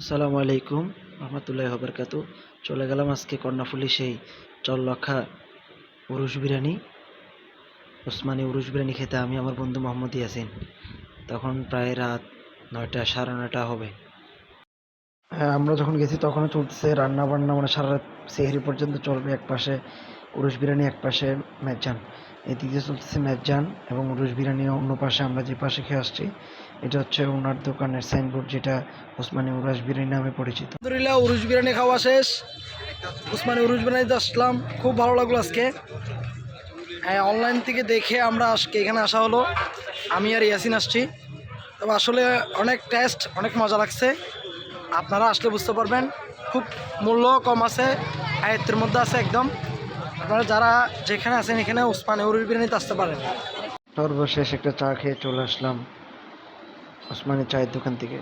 আসসালামু আলাইকুম রহমতুল্লাহ বরকাত চলে গেলাম আজকে কর্ণাফুলি সেই চল চল্লখা উরুশ বিরিয়ানি, ওসমানী উরুশ বিরিয়ানি খেতে। আমি আমার বন্ধু মোহাম্মদ ইয়াসিন। তখন প্রায় রাত নয়টা, সাড়ে নয়টা হবে। হ্যাঁ আমরা যখন গেছি তখনও চলতেছে রান্না বান্না মানে সারা রাত সেহরি পর্যন্ত চলবে এক পাশে উরুষ বিরিয়ানি এক পাশে ম্যাজান এদিকে চলতেছে ম্যাজান এবং উরুষ বিরিয়ানি, অন্য পাশে আমরা যে পাশে খেয়ে আসছি, এটা হচ্ছে ওনার দোকানের সাইনবোর্ড যেটা ওসমানী উরাস বিরিয়ানি নামে পরিচিত। আলহামদুলিল্লাহ উরুজ বিরিয়ানি খাওয়া শেষ। উসমানী উরুজ বিরিয়ানিতে আসলাম, খুব ভালো লাগল আজকে। হ্যাঁ অনলাইন থেকে দেখে আমরা আজকে এখানে আসা হলো। আমি আর ইয়াসিন আসছি। তবে আসলে অনেক টেস্ট অনেক মজা লাগছে। আপনারা আসলে বুঝতে পারবেন, খুব মূল্য কম আছে আয়ত্তের মধ্যে আছে একদম। আপনারা যারা যেখানে আছেন এখানে ওসমান এউরির বিরিয়ানিতে আসতে পারেন। সর্বশেষ একটা চা খেয়ে চলে আসলাম ওসমানি চায়ের দোকান থেকে।